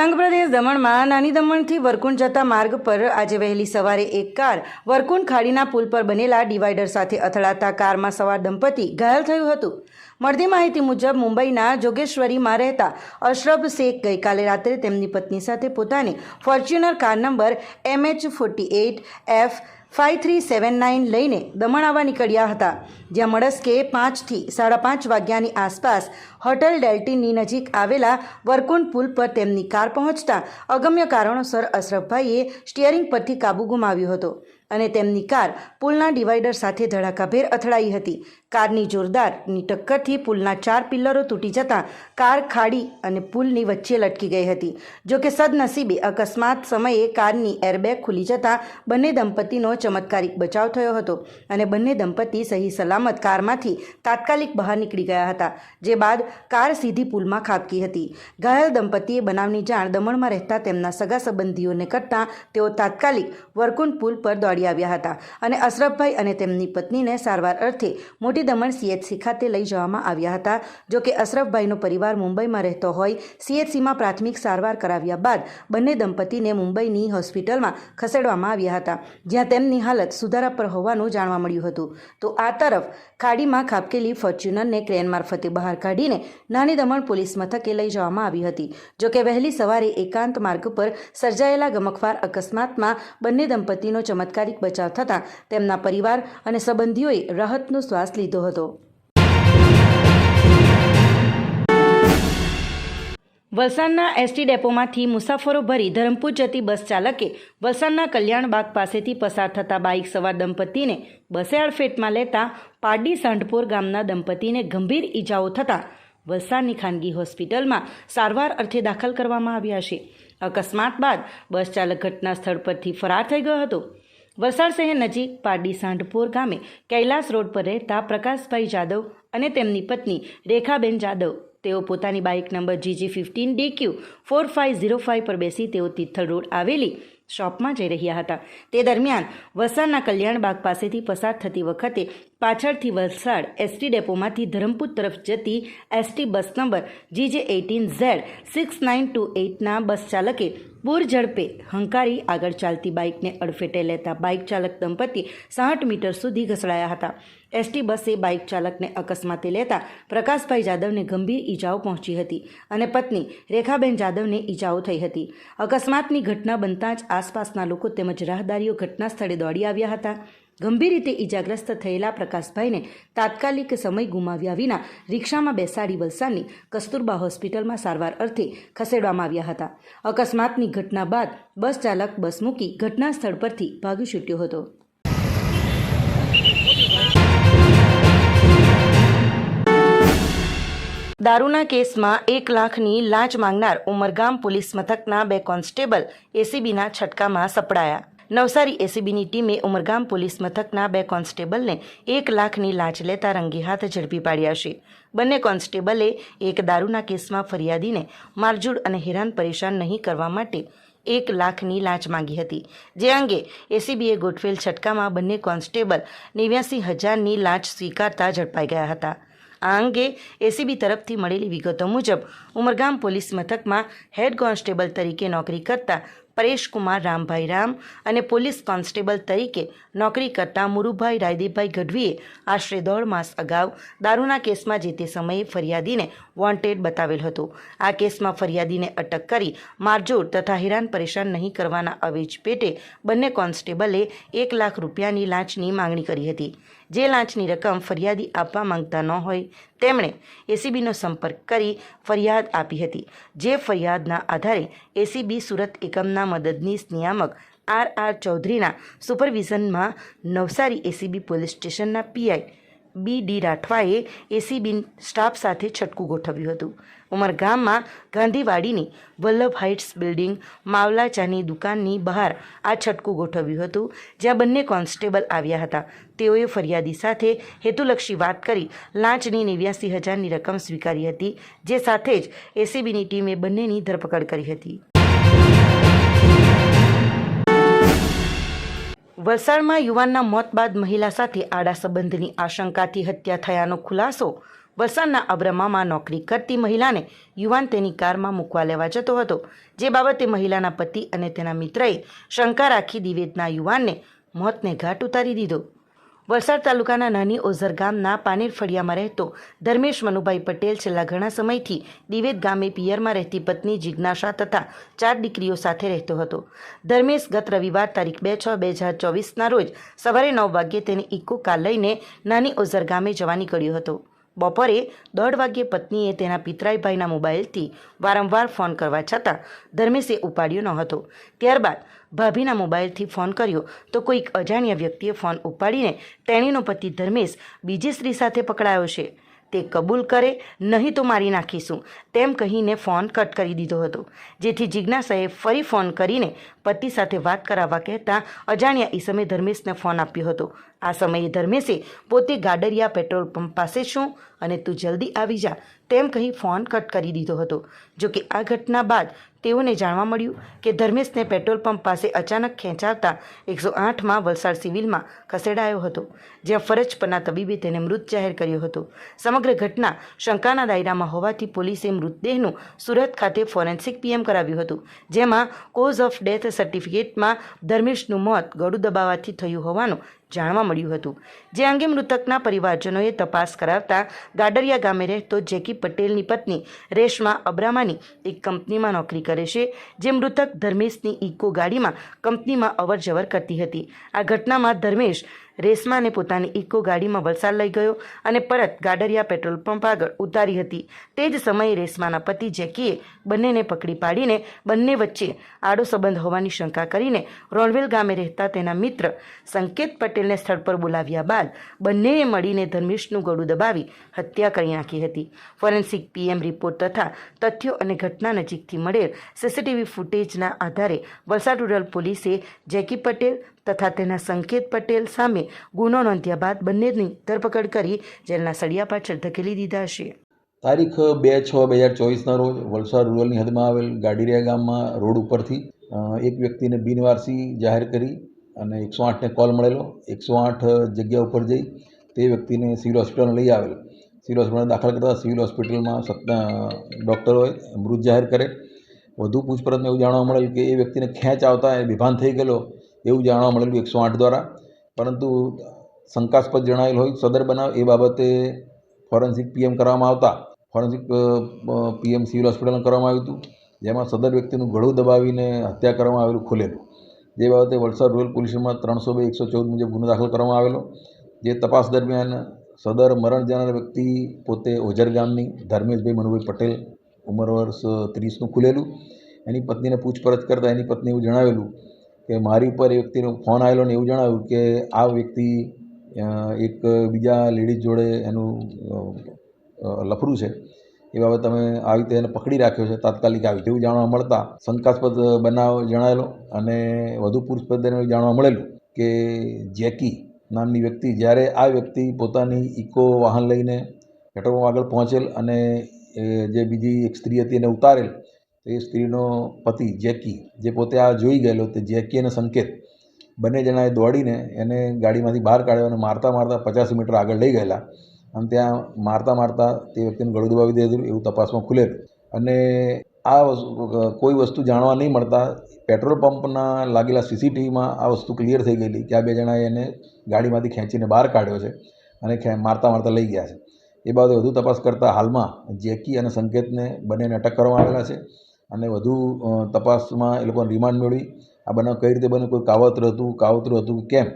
સંઘ પ્રદેશ દમણમાં નાની દમણથી વરકુંડ જતા માર્ગ પર આજે વહેલી સવારે એક કાર વરકુંડ ખાડીના પુલ પર બનેલા ડિવાઈડર સાથે અથડાતા કારમાં સવાર દંપતી ઘાયલ થયું હતું. મળતી માહિતી મુજબ મુંબઈના જોગેશ્વરીમાં રહેતા અશરફ શેખ ગઈકાલે રાત્રે તેમની પત્ની સાથે પોતાની Fortuner car number MH forty eight F five three seven nine લઈને દમણ આવવા નીકળ્યા હતા, જ્યાં મળસ્કે પાંચથી સાડા પાંચ વાગ્યાની આસપાસ હોટલ ડેલ્ટીની નજીક આવેલા વરકુંડ પુલ પર તેમની કાર પહોંચતા અગમ્ય કારણોસર અશરફભાઈએ સ્ટિયરિંગ પરથી કાબુ ગુમાવ્યો હતો અને તેમની કાર પુલના ડિવાઈડર સાથે ધડાકાભેર અથડાઈ હતી કારની જોરદારની ટક્કરથી પુલના ચાર પિલ્લરો તૂટી જતાં કાર ખાડી અને પુલની વચ્ચે લટકી ગઈ હતી. જોકે સદનસીબે અકસ્માત સમયે કારની એરબેગ ખુલી જતાં બંને દંપતીનો ચમત્કારિક બચાવ થયો હતો અને બંને દંપતી સહી સલામત કારમાંથી તાત્કાલિક બહાર નીકળી ગયા હતા, જે બાદ કાર સીધી પુલમાં ખાબકી હતી. ઘાયલ દંપતીએ બનાવની જાણ દમણમાં રહેતા તેમના સગા સંબંધીઓને કરતાં તેઓ તાત્કાલિક વરકુંડ પુલ પર દોડી આવ્યા હતા અને અશરફભાઈ અને તેમની પત્નીને સારવાર અર્થે મોટી દમણ સીએચસી ખાતે લઈ જવામાં આવ્યા હતા, જો કે અશરફભાઈનો પરિવાર મુંબઈમાં રહેતો હોય સીએચસીમાં પ્રાથમિક સારવાર કરાવ્યા બાદ બંને દંપતીને મુંબઈની હોસ્પિટલમાં ખસેડવામાં આવ્યા હતા, જ્યાં તેમની હાલત સુધારા પર હોવાનું જાણવા મળ્યું હતું. તો આ તરફ ખાડીમાં ખાબકેલી ફોર્ચ્યુનરને ક્રેન મારફતે બહાર કાઢીને નાની દમણ પોલીસ મથકે લઈ જવામાં આવી હતી. જો કે વહેલી સવારે એકાંત માર્ગ પર સર્જાયેલા ગમખવાર અકસ્માતમાં બંને દંપતીનો ચમત્કારિક બચાવ થતાં તેમના પરિવાર અને સંબંધીઓએ રાહતનો શ્વાસ લીધો. હતો. વલસાડના એસટી ડેપોમાંથી મુસાફરો ભરી ધરમપુર જતી બસ ચાલકે વલસાડના કલ્યાણબાગ પાસેથી પસાર થતા બાઇક સવાર દંપતીને બસે અડફેટમાં લેતા પારડી સાંઢપોર ગામના દંપતીને ગંભીર ઈજાઓ થતાં વલસાડની ખાનગી હોસ્પિટલમાં સારવાર અર્થે દાખલ કરવામાં આવ્યા છે. અકસ્માત બાદ બસ ચાલક ઘટના સ્થળ પરથી ફરાર થઈ ગયો હતો. વલસાડ શહેર નજીક પારડી સાંઢપોર ગામે કૈલાસ રોડ પર રહેતા પ્રકાશભાઈ જાદવ અને તેમની પત્ની રેખાબેન જાદવ. તેઓ પોતાની bike number GG fifteen DQ four five zero five પર બેસી તેઓ તિથલ રોડ આવેલી શોપમાં જઈ રહ્યા હતા. તે દરમિયાન વલસાડના કલ્યાણબાગ પાસેથી પસાર થતી વખતે પાછળથી વલસાડ એસટી ડેપોમાંથી ધરમપુર તરફ જતી ST bus number GJ eighteen Z six nine two એઇટના bus ચાલકે પૂર ઝડપે હંકારી આગળ ચાલતી બાઇકને અડફેટે લેતા બાઇક ચાલક દંપતી સાઠ મીટર સુધી ઘસડાયા હતા. એસટી બસે બાઇક ચાલકને અકસ્માતે લેતા પ્રકાશભાઈ જાદવને ગંભીર ઈજાઓ પહોંચી હતી અને પત્ની રેખાબેન જાદવને ઈજાઓ થઈ હતી. અકસ્માતની ઘટના બનતા જ આસપાસના લોકો તેમજ રાહદારીઓ ઘટના સ્થળે દોડી આવ્યા હતા. ગંભીર રીતે ઈજાગ્રસ્ત થયેલા પ્રકાશભાઈને તાત્કાલિક સમય ગુમાવ્યા વિના રિક્ષામાં બેસાડી વલસાડની કસ્તુરબા હોસ્પિટલમાં સારવાર અર્થે ખસેડવામાં આવ્યા હતા. અકસ્માતની ઘટના બાદ બસ ચાલક બસ મૂકી ઘટના સ્થળ પરથી ભાગી છૂટ્યો હતો. દારૂના કેસમાં એક લાખની લાંચ માંગનાર ઉમરગામ પોલીસ મથકના બે કોન્સ્ટેબલ એસીબીના છટકામાં સપડાયા. નવસારી એસીબીની ટીમે ઉમરગામ પોલીસ મથકના બે કોન્સ્ટેબલને એક લાખની લાંચ લેતા રંગે હાથ ઝડપી પાડ્યા છે. બંને કોન્સ્ટેબલે એક દારૂના કેસમાં ફરિયાદીને મારઝૂડ અને હેરાન પરેશાન નહીં કરવા માટે એક લાખની લાંચ માંગી હતી. જે અંગે એસીબીએ ગોઠવેલ છટકામાં બંને કોન્સ્ટેબલ નેવ્યાસી હજારની લાંચ સ્વીકારતા ઝડપાઈ ગયા હતા. આ અંગે એસીબી તરફથી મળેલી વિગતો મુજબ, ઉમરગામ પોલીસ મથકમાં હેડ કોન્સ્ટેબલ તરીકે નોકરી કરતા પરેશકુમાર રામભાઈ રામ અને પોલીસ કોન્સ્ટેબલ તરીકે નોકરી કરતા મુરુભાઈ રાયદેવભાઈ ગઢવીએ આશરે દોઢ માસ અગાઉ દારૂના કેસમાં જે તે સમયે ફરિયાદીને વોન્ટેડ બતાવેલ હતો. આ કેસમાં ફરિયાદીને અટક કરી મારજોર તથા હેરાન પરેશાન નહીં કરવાના અવેજ પેટે બંને કોન્સ્ટેબલે એક લાખ રૂપિયાની લાંચની માંગણી કરી હતી. જે લાંચની રકમ ફરિયાદી આપવા માંગતા ન હોય, તેમણે એસીબીનો સંપર્ક કરી ફરિયાદ આપી હતી, જે ફરિયાદના આધારે એસીબી સુરત એકમના મદદનીશ નિયામક આર આર ચૌધરીના સુપરવિઝનમાં નવસારી એસીબી પોલીસ સ્ટેશનના પીઆઈ બી ડી રાઠવાએ એસીબી સ્ટાફ સાથે છટકું ગોઠવ્યું હતું. ઉમરગામમાં ગાંધીવાડીની વલ્લભ હાઇટ્સ બિલ્ડિંગ માવલા ચાની દુકાનની બહાર આ છટકું ગોઠવ્યું હતું, જ્યાં બંને કોન્સ્ટેબલ આવ્યા હતા. તેઓએ ફરિયાદી સાથે હેતુલક્ષી વાત કરી, લાંચની નેવ્યાસી હજારની રકમ સ્વીકારી હતી, જે સાથે જ એસીબીની ટીમે બંનેની ધરપકડ કરી હતી. વલસાડમાં યુવાનના મોત બાદ મહિલા સાથે આડા સંબંધની આશંકાથી હત્યા થયાનો ખુલાસો વલસાડના અબ્રમામાં નોકરી કરતી મહિલાને યુવાન તેની કારમાં મૂકવા લેવા જતો હતો. જે બાબતે મહિલાના પતિ અને તેના મિત્રએ શંકા રાખી દિવેદના યુવાનને મોતને ઘાટ ઉતારી દીધો. વલસાડ તાલુકાના નાની ઓઝર ગામના પાનેર ફળિયામાં રહેતો ધર્મેશ મનુભાઈ પટેલ છેલ્લા ઘણા સમયથી દિવેદ ગામે પિયરમાં રહેતી પત્ની જિજ્ઞાસા તથા ચાર દીકરીઓ સાથે રહેતો હતો. ધર્મેશ ગત રવિવાર તારીખ બે છ બે હજાર ચોવીસના રોજ સવારે નવ વાગ્યે તેને ઇકો કાર લઈને નાની ઓઝર ગામે જવા નીકળ્યો હતો. બપોરે દોઢ વાગ્યે પત્નીએ તેના પિતરાઈભાઈના મોબાઈલથી વારંવાર ફોન કરવા છતાં ધર્મેશે ઉપાડ્યો ન હતો ત્યારબાદ ભાભીના મોબાઈલથી ફોન કર્યો તો કોઈક અજાણ્યા વ્યક્તિએ ફોન ઉપાડીને તેણીનો પતિ ધર્મેશ બીજી સ્ત્રી સાથે પકડાયો છે. તે કબૂલ કરે, નહીં તો મારી નાખીશું. તેમ કહીને ફોન કટ કરી દીધો હતો. જેથી જિજ્ઞાસાએ ફરી ફોન કરીને પતિ સાથે વાત કરાવવા કહેતા અજાણ્યા ઈસમે ધર્મેશને ફોન આપ્યો હતો. આ સમયે ધર્મેશે પોતે ગાડરિયા પેટ્રોલ પંપ પાસે છું અને તું જલ્દી આવી જા તેમ કહી ફોન કટ કરી દીધો હતો. જો કે આ ઘટના બાદ તેઓને જાણવા મળ્યું કે ધર્મેશને પેટ્રોલ પંપ પાસે અચાનક ખેંચાવતા એકસો આઠમાં વલસાડ સિવિલમાં ખસેડાયો હતો, જ્યાં ફરજ પરના તબીબે તેને મૃત જાહેર કર્યો હતો. સમગ્ર ઘટના શંકાના દાયરામાં હોવાથી પોલીસે મૃતદેહનું સુરત ખાતે ફોરેન્સિક પીએમ કરાવ્યું હતું, જેમાં કોઝ ઓફ ડેથ સર્ટિફિકેટમાં ધર્મેશનું મોત ગળું દબાવવાથી થયું હોવાનું જાણવા મળ્યું હતું. જે અંગે મૃતકના પરિવારજનોએ તપાસ કરાવતા ગાડરિયા ગામે રહેતો જેકી પટેલની પત્ની રેશમા અબ્રામાની એક કંપનીમાં નોકરી કરે છે, જે મૃતક ધર્મેશની ઇકો ગાડીમાં કંપનીમાં અવર જવર કરતી હતી. આ ઘટનામાં ધર્મેશ રેશમાને પોતાની ઇકો ગાડીમાં વલસાડ લઈ ગયો અને પરત ગાડરિયા પેટ્રોલ પંપ આગળ ઉતારી હતી. તે જ સમયે રેશમાના પતિ જેકીએ બંનેને પકડી પાડીને બંને વચ્ચે આડો સંબંધ હોવાની શંકા કરીને રોણવેલ ગામે રહેતા તેના મિત્ર સંકેત પટેલને સ્થળ પર બોલાવ્યા બાદ બંનેએ મળીને ધર્મેશનું ગળું દબાવી હત્યા કરી નાખી હતી. ફોરેન્સિક પીએમ રિપોર્ટ તથા તથ્યો અને ઘટના નજીકથી મળેલ સીસીટીવી ફૂટેજના આધારે વલસાડ રૂરલ પોલીસે જેકી પટેલ તથા તેના સંકેત પટેલ સામે ગુનો નોંધ્યા બાદ બંનેની ધરપકડ કરી જેલના સળિયા પાછળ ધકેલી દીધા છે. તારીખ બે છ બે હજાર ચોવીસના રોજ વલસાડ રૂરલની હદમાં આવેલ ગાડીરિયા ગામમાં રોડ ઉપરથી એક વ્યક્તિને બિનવારસી જાહેર કરી અને એકસો આઠને કોલ મળેલો. એકસો આઠ જગ્યા ઉપર જઈ તે વ્યક્તિને સિવિલ હોસ્પિટલમાં લઈ આવેલ. સિવિલ હોસ્પિટલમાં દાખલ કરતા સિવિલ હોસ્પિટલમાં ડૉક્ટરોએ મૃત જાહેર કરે. વધુ પૂછપરછમાં એવું જાણવા મળેલ કે એ વ્યક્તિને ખેંચ આવતા એ બેભાન થઈ ગયેલો. એવું જાણવા મળેલું એકસો આઠ દ્વારા. પરંતુ શંકાસ્પદ જણાવેલ હોય, સદર બનાવ એ બાબતે ફોરેન્સિક પીએમ કરવામાં આવતા. ફોરેન્સિક પીએમ સિવિલ હોસ્પિટલમાં કરવામાં આવ્યું હતું, જેમાં સદર વ્યક્તિનું ગળું દબાવીને હત્યા કરવામાં આવેલું ખુલેલું. જે બાબતે વલસાડ રૂરલ પોલીસમાં ત્રણસો બે એકસો ચૌદ મુજબ ગુનો દાખલ કરવામાં આવેલો. જે તપાસ દરમિયાન સદર મરણ જનાર વ્યક્તિ પોતે ઓઝર ગામની ધર્મેશભાઈ મનુભાઈ પટેલ ઉંમર વર્ષ ત્રીસનું ખુલેલું. એની પત્નીને પૂછપરછ કરતાં એની પત્ની એવું જણાવેલું કે મારી ઉપર એ વ્યક્તિનો ફોન આવેલો ને એવું જણાવ્યું કે આ વ્યક્તિ એક બીજા લેડીઝ જોડે એનું લફરું છે. એ બાબત તમે આવી રીતે એને પકડી રાખ્યો છે. તાત્કાલિક આવી તેવું જાણવા મળતા શંકાસ્પદ બનાવ જણાયેલો અને વધુ પૂછપરછ જાણવા મળેલું કે જેકી નામની વ્યક્તિ જ્યારે આ વ્યક્તિ પોતાની ઇકો વાહન લઈને પેટ્રોલ આગળ પહોંચેલ અને જે બીજી એક સ્ત્રી હતી એને ઉતારેલ તો એ સ્ત્રીનો પતિ, જેકી, જે પોતે આ જોઈ ગયેલો તે જેકી અને સંકેત. બંને જણાએ દોડીને એને ગાડીમાંથી બહાર કાઢ્યો અને મારતા મારતા પચાસ મીટર આગળ લઈ ગયેલા. અને ત્યાં મારતા મારતા તે વ્યક્તિને ગળું દબાવી દીધું એવું તપાસમાં ખુલેલું અને આ કોઈ વસ્તુ જાણવા નહીં મળતા, પેટ્રોલ પંપના લાગેલા સીસીટીવીમાં આ વસ્તુ ક્લિયર થઈ ગયેલી કે આ બે જણાએ એને ગાડીમાંથી ખેંચીને બહાર કાઢ્યો છે અને મારતા મારતા લઈ ગયા છે. એ બાબતે વધુ તપાસ કરતાં હાલમાં જેકી અને સંકેતને બંનેને અટક કરવામાં આવેલા છે. અને વધુ તપાસમાં એ લોકોને રિમાન્ડ મેળવી આ બનાવ કઈ રીતે બન્યો? કોઈ કાવતરું હતું? કાવતરું હતું કેમ?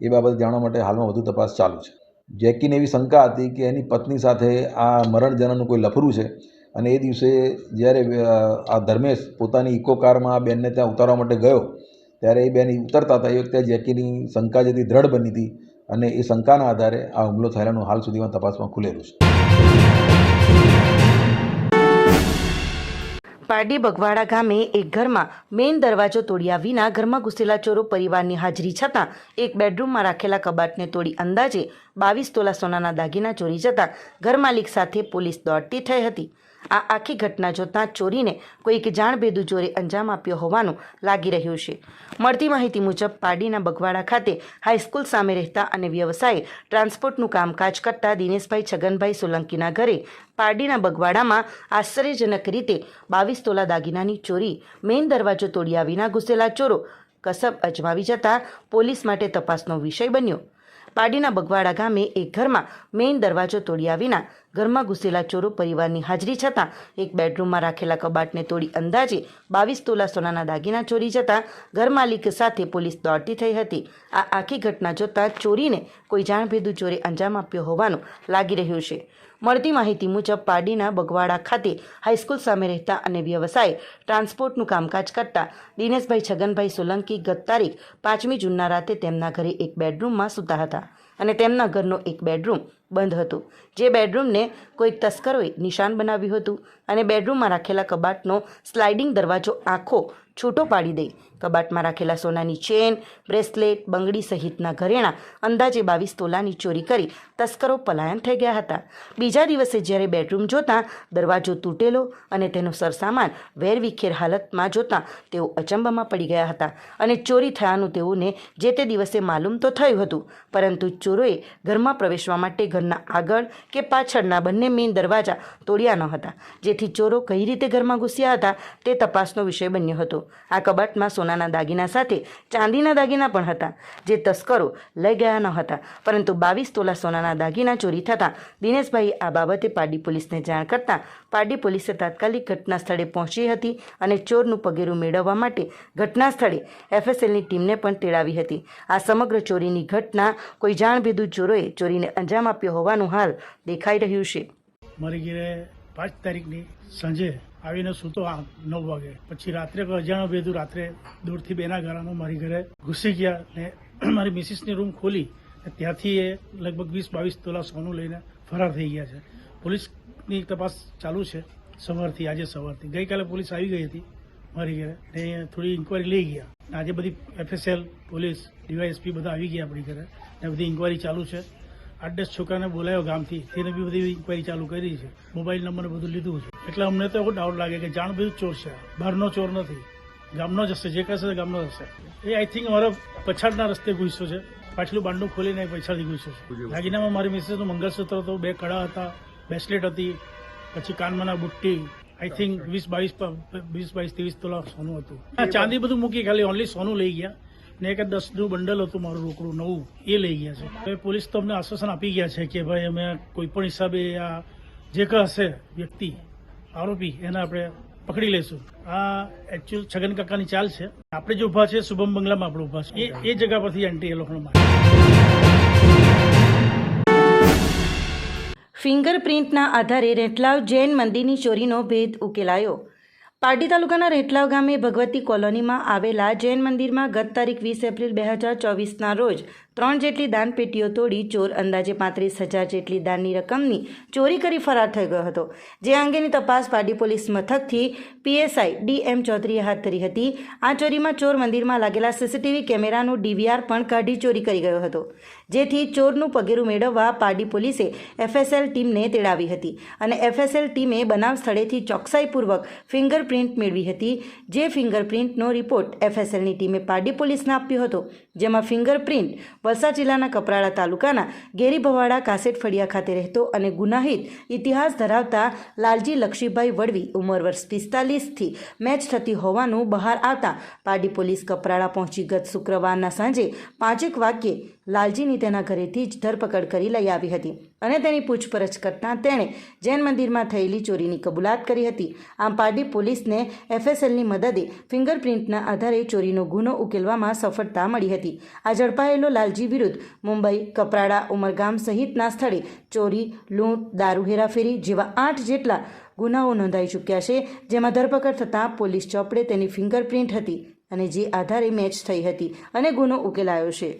એ બાબતે જાણવા માટે હાલમાં વધુ તપાસ ચાલુ છે. જેકીને એવી શંકા હતી કે એની પત્ની સાથે આ મરણ જનાનું કોઈ લફરું છે? અને એ દિવસે જ્યારે આ ધર્મેશ પોતાની ઇકો કારમાં આ બેનને ત્યાં ઉતારવા માટે ગયો, ત્યારે એ બેન ઉતરતા હતા. એ વખતે જેકીની શંકા જેથી દ્રઢ બની હતી અને એ શંકાના આધારે આ હુમલો થયેલાનું હાલ સુધીમાં તપાસમાં ખુલેલું છે. પારડી બગવાડા ગામે એક ઘરમાં મેઇન દરવાજો તોડ્યા વિના ઘરમાં ઘૂસેલા ચોરો પરિવારની હાજરી છતાં એક બેડરૂમમાં રાખેલા કબાટને તોડી અંદાજે બાવીસ તોલા સોનાના દાગીના ચોરી જતાં ઘર માલિક સાથે પોલીસ દોડતી થઈ હતી. આ આખી ઘટના જોતાં ચોરીને કોઈક જાણભેદુ ચોરે અંજામ આપ્યો હોવાનું લાગી રહ્યું છે. મળતી માહિતી મુજબ પાડીના બગવાડા ખાતે હાઈસ્કૂલ સામે રહેતા અને વ્યવસાયે ટ્રાન્સપોર્ટનું કામકાજ કરતા દિનેશભાઈ છગનભાઈ સોલંકીના ઘરે પારડીના બગવાડામાં આશ્ચર્યજનક રીતે બાવીસ તોલા દાગીનાની ચોરી, મેઇન દરવાજો તોડ્યા વિના ઘૂસેલા ચોરો, કસબ અજમાવી જતા પોલીસ માટે તપાસનો વિષય બન્યો. પાડીના બગવાડા ગામે એક ઘરમાં મેઇન દરવાજો તોડ્યા વિના ઘરમાં ઘૂસેલા ચોરો પરિવારની હાજરી છતાં એક બેડરૂમમાં રાખેલા કબાટને તોડી અંદાજે બાવીસ તોલા સોનાના દાગીના ચોરી જતાં ઘર માલિક સાથે પોલીસ દોડતી થઈ હતી. આ આખી ઘટના જોતાં ચોરીને કોઈ જાણભેદુ ચોરે અંજામ આપ્યો હોવાનું લાગી રહ્યું છે. મળતી માહિતી મુજબ પારડીના બગવાડા ખાતે હાઈસ્કૂલ સામે રહેતા અને વ્યવસાય ટ્રાન્સપોર્ટનું કામકાજ કરતા દિનેશભાઈ છગનભાઈ સોલંકી ગત તારીખ પાંચમી જૂનના રાતે તેમના ઘરે એક બેડરૂમમાં સૂતા હતા અને તેમના ઘરનો એક બેડરૂમ બંધ હતો. જે બેડરૂમને કોઈક તસ્કરોએ નિશાન બનાવ્યું હતું અને બેડરૂમમાં રાખેલા કબાટનો સ્લાઇડિંગ દરવાજો આખો છૂટો પાડી દઈ કબાટમાં રાખેલા સોનાની ચેન, બ્રેસલેટ, બંગડી સહિતના ઘરેણાં અંદાજે બાવીસ તોલાની ચોરી કરી તસ્કરો પલાયન થઈ ગયા હતા. બીજા દિવસે જ્યારે બેડરૂમ જોતાં દરવાજો તૂટેલો અને તેનો સરસામાન વેરવિખેર હાલતમાં જોતાં તેઓ અચંબામાં પડી ગયા હતા અને ચોરી થયાનું તેઓને જે તે દિવસે માલુમ તો થયું હતું, પરંતુ ચોરોએ ઘરમાં પ્રવેશવા માટે ઘરના આગળ કે પાછળના બંને મેઇન દરવાજા તોડ્યા ન હતા. જેથી ચોરો કઈ રીતે ઘરમાં ઘૂસ્યા હતા તે તપાસનો વિષય બન્યો હતો. આ કબાટમાં સોનાના દાગીના સાથે ચાંદીના દાગીના પણ હતા, જે તસ્કરો લઈ ગયા ન હતા. પરંતુ બાવીસ તોલા સોનાના દાગીના ચોરી થતાં દિનેશભાઈ આ બાબતે પાડી પોલીસને જાણ કરતાં પારડી પોલીસે તાત્કાલિક ઘટના સ્થળે પહોંચી હતી અને ચોરનું પગેરું મેળવવા માટે ઘટના સ્થળે એફએસએલની ટીમને પણ તેડાવી હતી. આ સમગ્ર ચોરીની ઘટના કોઈ જાણભેદુ ચોરોએ ચોરીને અંજામ આપ્યો હોવાનું હાલ દેખાઈ રહ્યું છે. મારી ઘરે પાંચ તારીખની સાંજે આવીને સૂતો નવ વાગે. પછી રાત્રે અજાણ્યો ભેદુ રાત્રે દૂરથી બેના ગાળામાં મારી ઘરે ઘૂસી ગયા ને મારી મિસિસની રૂમ ખોલી ત્યાંથી એ લગભગ વીસ બાવીસ તોલા સોનું લઈને ફરાર થઈ ગયા છે. પોલીસની તપાસ ચાલુ છે. સવારથી આજે સવારથી. ગઈકાલે પોલીસ આવી ગઈ હતી મારી ઘરે. ને થોડી ઇન્કવાયરી લઈ ગયા. આજે બધી એફએસએલ પોલીસ ડીવાયએસપી બધા આવી ગયા આપણી ઘરે. ને બધી ઇન્કવાયરી ચાલુ છે. આઠ દસ છોકરાને બોલાયો ગામથી. તેને બી બધી ઇન્કવાયરી ચાલુ કરી છે. મોબાઈલ નંબર બધું લીધું છે. એટલે અમને તો એવો ડાઉટ લાગે કે જાણ બધું ચોર છે. બહારનો ચોર નથી. ગામનો જ હશે. જે કહેશે ગામનો જ હશે. એ આઈ થિંક અમારા પછાડના રસ્તે ઘૂસ્યો છે. પાછલું બાંડું ખોલીને પછાડી ઘૂસ્યો છે. દાગીનામાં મારી મિસેસનું મંગળસૂત્ર હતો. બે કડા હતા. બ્રેસલેટ હતી પછી કાનમાંના બુટ્ટી આઈ થિંક વીસ બાવીસ વીસ બાવીસ ત્રીસ તોલા સોનું હતું. ચાંદી બધું મૂકી ખાલી ઓનલી સોનું લઈ ગયા. ને એક દસનું બંડલ હતું મારું રોકડું નવું એ લઈ ગયા છે. હવે પોલીસ તો અમને આશ્વાસન આપી ગયા છે કે ભાઈ અમે કોઈ પણ હિસાબે આ જે કંઈ હશે વ્યક્તિ આરોપી એને આપણે પકડી લઈશું. આ એકચ્યુઅલ છગન કાકાની ચાલ છે. આપણે જે ઊભા છે શુભમ બંગલામાં આપણે ઊભા છે. એ એ જગ્યા પરથી એન્ટ્રી એ લોકોને મારી ફિંગરપ્રિન્ટના આધારે રેટલાવ જૈન મંદિરની ચોરીનો ભેદ ઉકેલાયો. પારડી તાલુકાના રેટલાવ ગામે ભગવતી કોલોનીમાં આવેલા જૈન મંદિરમાં ગત તારીખ વીસ એપ્રિલ બે હજાર ચોવીસના રોજ ત્રણ જેટલી દાનપેટીઓ તોડી ચોર અંદાજે પાંત્રીસ હજાર જેટલી દાનની રકમની ચોરી કરી ફરાર થઈ ગયો હતો. જે અંગેની તપાસ પારડી પોલીસ મથકથી પીએસઆઈ ડી એમ ચૌધરીએ હાથ ધરી હતી. આ ચોરીમાં ચોર મંદિરમાં લાગેલા સીસીટીવી કેમેરાનું ડીવીઆર પણ કાઢી ચોરી કરી ગયો હતો. જેથી ચોરનું પગેરું મેળવવા પારડી પોલીસે એફએસએલ ટીમને તેડાવી હતી અને એફએસએલ ટીમે બનાવ સ્થળેથી ચોકસાઈપૂર્વક ફિંગરપ્રિન્ટ મેળવી હતી. જે ફિંગરપ્રિન્ટનો રિપોર્ટ એફએસએલની ટીમે પારડી પોલીસને આપ્યો હતો, જેમાં ફિંગરપ્રિન્ટ વલસાડ જિલ્લાના કપરાડા તાલુકાના ગેરીભવાડા કાસેટ ફળિયા ખાતે રહેતો અને ગુનાહિત ઇતિહાસ ધરાવતા લાલજી લક્ષીભાઈ વડવી ઉંમર વર્ષ પિસ્તાલીસથી મેચ થતી હોવાનું બહાર આવતા પારડી પોલીસ કપરાડા પહોંચી ગત શુક્રવારના સાંજે પાંચેક વાગ્યે લાલજીની તેના ઘરેથી જ ધરપકડ કરી લઈ આવી હતી અને તેની પૂછપરછ કરતાં તેણે જૈન મંદિરમાં થયેલી ચોરીની કબૂલાત કરી હતી. આમ પારડી પોલીસને એફએસએલની મદદે ફિંગરપ્રિન્ટના આધારે ચોરીનો ગુનો ઉકેલવામાં સફળતા મળી હતી. આ ઝડપાયેલો લાલજી વિરુદ્ધ મુંબઈ, કપરાડા, ઉમરગામ સહિતના સ્થળે ચોરી, લૂંટ, દારૂ હેરાફેરી જેવા આઠ જેટલા ગુનાઓ નોંધાઈ ચૂક્યા છે, જેમાં ધરપકડ થતાં પોલીસ ચોપડે તેની ફિંગરપ્રિન્ટ હતી અને જે આધારે મેચ થઈ હતી અને ગુનો ઉકેલાયો છે.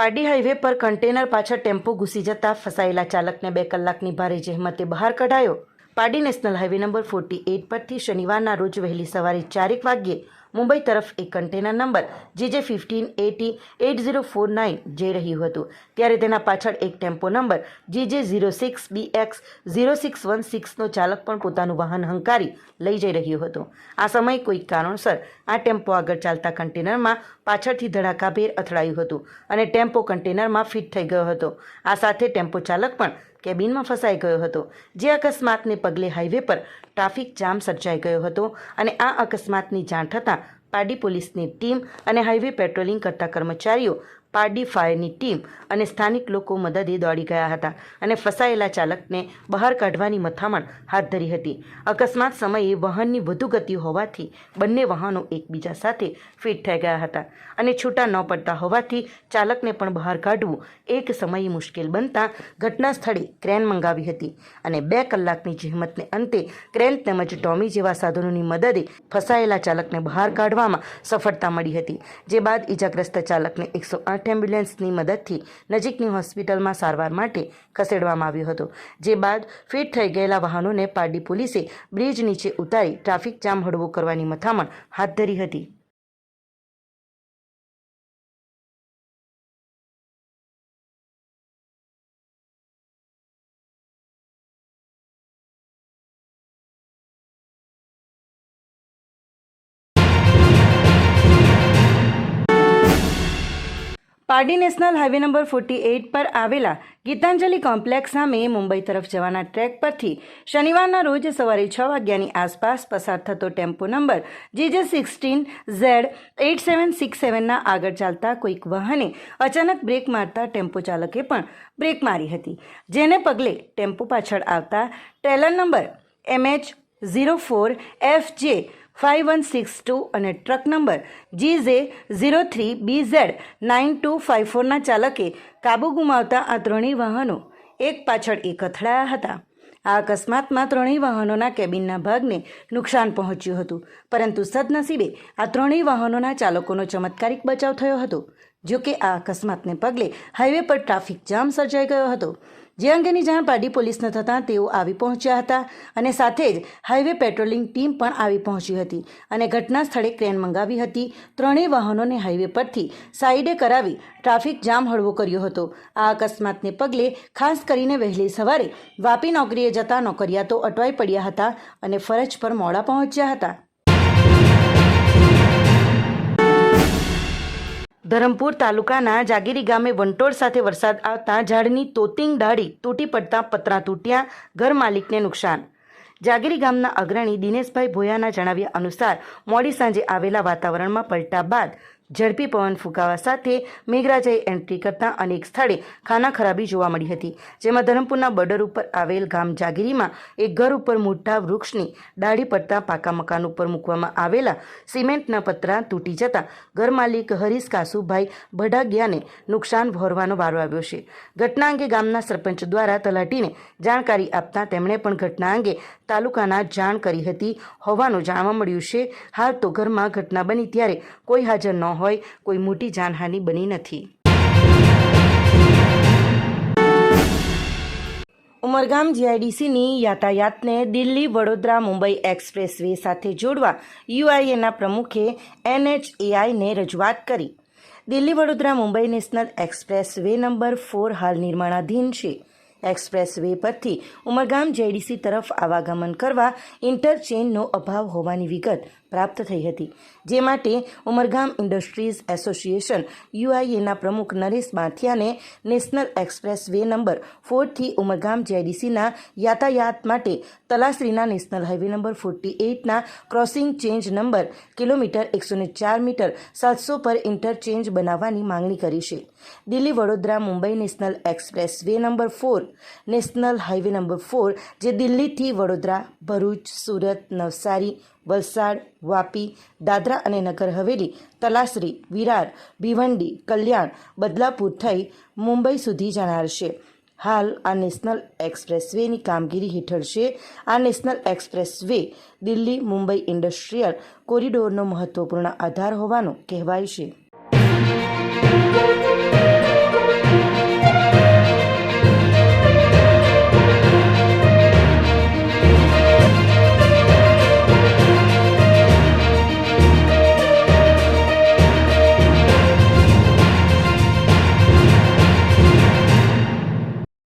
પારડી હાઈવે પર કન્ટેનર પાછળ ટેમ્પો ઘૂસી જતા ફસાયેલા ચાલકને બે કલાકની ભારે જહેમતે બહાર કઢાયો. Pardi national highway number forty eight પરથી શનિવારના રોજ વહેલી સવારે ચારેક વાગ્યે મુંબઈ તરફ એક કન્ટેનર નંબર, જે fifteen AT eight zero four nine જઈ રહ્યું હતું. ત્યારે તેના પાછળ એક ટેમ્પો નંબર, જે J zero six B X zero six one સિક્સનો ચાલક પણ પોતાનું વાહન હંકારી લઈ જઈ રહ્યો હતો. આ સમયે કોઈક કારણોસર આ ટેમ્પો આગળ ચાલતા કન્ટેનરમાં પાછળથી ધડાકાભેર અથડાયું હતું અને ટેમ્પો કન્ટેનરમાં ફિટ થઈ ગયો હતો. આ સાથે ટેમ્પો ચાલક પણ કેબિનમાં ફસાઈ ગયો હતો. જે અકસ્માતને પગલે હાઈવે પર ટ્રાફિક જામ સર્જાઈ ગયો હતો અને આ અકસ્માતની જાણ થતાં પાડી પોલીસની ટીમ અને હાઈવે પેટ્રોલિંગ કરતા કર્મચારીઓ પારડી ફાયરની ટીમ અને સ્થાનિક લોકો મદદે દોડી ગયા હતા અને ફસાયેલા ચાલકને બહાર કાઢવાની મથામણ હાથ ધરી હતી. અકસ્માત સમયે વાહનની વધુ ગતિ હોવાથી બંને વાહનો એકબીજા સાથે ફિટ થઈ ગયા હતા અને છૂટા ન પડતા હોવાથી ચાલકને પણ બહાર કાઢવું એક સમયે મુશ્કેલ બનતા ઘટના સ્થળે ક્રેન મંગાવી હતી અને બે કલાકની જહેમતને અંતે ક્રેન તેમજ ટોમી જેવા સાધનોની મદદે ફસાયેલા ચાલકને બહાર કાઢવામાં સફળતા મળી હતી, જે બાદ ઈજાગ્રસ્ત ચાલકને એકસો આઠ એમ્બ્યુલન્સની મદદથી નજીકની હોસ્પિટલમાં સારવાર માટે ખસેડવામાં આવ્યો હતો. જે બાદ ફિટ થઈ ગયેલા વાહનોને પારડી પોલીસે બ્રિજ નીચે ઉતારી ટ્રાફિક જામ હળવો કરવાની મથામણ હાથ ધરી હતી. Pardi national highway number forty eight પર આવેલા ગીતાંજલિ કોમ્પ્લેક્સ સામે મુંબઈ તરફ જવાના ટ્રેક પરથી શનિવારના રોજ સવારે છ વાગ્યાની આસપાસ પસાર થતો tempo number GJ sixteen Z eight seven six સેવનના આગળ ચાલતા કોઈક વાહને અચાનક બ્રેક મારતા ટેમ્પો ચાલકે પણ બ્રેક મારી હતી. જેને પગલે ટેમ્પો પાછળ આવતા trailer number MH zero four F J five one six two અને truck number G Z zero three B Z nine two five ફોરના ચાલકે કાબુ ગુમાવતા આ ત્રણેય વાહનો એક પાછળ એક અથડાયા હતા. આ અકસ્માતમાં ત્રણેય વાહનોના કેબિનના ભાગને નુકસાન પહોંચ્યું હતું, પરંતુ સદનસીબે આ ત્રણેય વાહનોના ચાલકોનો ચમત્કારિક બચાવ થયો હતો જો કે આ અકસ્માતને પગલે હાઈવે પર ટ્રાફિક જામ સર્જાઈ ગયો હતો. જે અંગેની જાણ પારડી પોલીસને થતાં તેઓ આવી પહોંચ્યા હતા અને સાથે જ હાઈવે પેટ્રોલિંગ ટીમ પણ આવી પહોંચી હતી અને ઘટના સ્થળે ક્રેન મંગાવી હતી. ત્રણેય વાહનોને હાઈવે પરથી સાઈડે કરાવી ટ્રાફિક જામ હળવો કર્યો હતો. આ અકસ્માતને પગલે ખાસ કરીને વહેલી સવારે વાપી નોકરીએ જતા નોકરિયાતો અટવાઈ પડ્યા હતા અને ફરજ પર મોડા પહોંચ્યા હતા. ધરમપુર તાલુકાના જાગીરી ગામે વંટોળ સાથે વરસાદ આવતા ઝાડની તોતિંગ ડાળી તૂટી પડતા પતરા તૂટ્યા, ઘર માલિકને નુકસાન. જાગીરી ગામના અગ્રણી દિનેશભાઈ ભોયાના જણાવ્યા અનુસાર, મોડી સાંજે આવેલા વાતાવરણમાં પલટા બાદ ઝડપી પવન ફૂંકાવા સાથે મેઘરાજાએ એન્ટ્રી કરતા અનેક સ્થળે ખાના ખરાબી જોવા મળી હતી. જેમાં ધરમપુરના બોર્ડર ઉપર આવેલ ગામ જાગીરીમાં એક ઘર ઉપર મોટા વૃક્ષની ડાળી પડતા પાકા મકાન ઉપર મૂકવામાં આવેલા સિમેન્ટના પતરા તૂટી જતા ઘર માલિક હરીશ કાસુભાઈ ભડાગિયાને નુકસાન ભરવાનો વારો આવ્યો છે. ઘટના અંગે ગામના સરપંચ દ્વારા તલાટીને જાણકારી આપતા તેમણે પણ ઘટના અંગે તાલુકાના જાણ કરી હતી હોવાનું જાણવા મળ્યું છે. હાલ તો ઘરમાં ઘટના બની ત્યારે કોઈ હાજર ન હોય, કોઈ મોટી જાનહાનિ બની નથી. ઉમરગામ જીઆઈડીસીની યાતાયાતને દિલ્હી વડોદરા મુંબઈ એક્સપ્રેસ વે સાથે જોડવા યુઆઈએના પ્રમુખે એનએચએઆઈને રજૂઆત કરી. Delhi Vadodara Mumbai national express way number four હાલ નિર્માણાધીન છે. એક્સપ્રેસ વે પરથી ઉમરગામ જેડીસી તરફ આવાગમન કરવા ઇન્ટરચેન્જનો અભાવ હોવાની વિગત પ્રાપ્ત થઈ હતી. જે માટે ઉમરગામ ઇન્ડસ્ટ્રીઝ એસોસિએશન યુઆઈએના પ્રમુખ નરેશ બાંથિયાને નેશનલ એક્સપ્રેસ વે નંબર ફોરથી ઉમરગામ જેડીસીના યાતાયાત માટે તલાસરીના નેશનલ હાઈવે નંબર ફોર્ટી એઇટના ક્રોસિંગ ચેન્જ નંબર કિલોમીટર એકસો ચાર મીટર સાતસો પર ઇન્ટરચેન્જ બનાવવાની માંગણી કરી છે. Delhi Vadodara Mumbai national express way number four, national highway number four, જે દિલ્હીથી વડોદરા, ભરૂચ, સુરત, નવસારી વલસાડ, વાપી, દાદરા અને નગર હવેલી, તલાસરી, વિરાર, ભિવંડી, કલ્યાણ, બદલાપુર થઈ મુંબઈ સુધી જનાર હાલ આ નેશનલ એક્સપ્રેસ વેની કામગીરી હેઠળ છે. આ national express way Delhi, Mumbai industrial કોરિડોરનો મહત્વપૂર્ણ આધાર હોવાનું કહેવાય છે.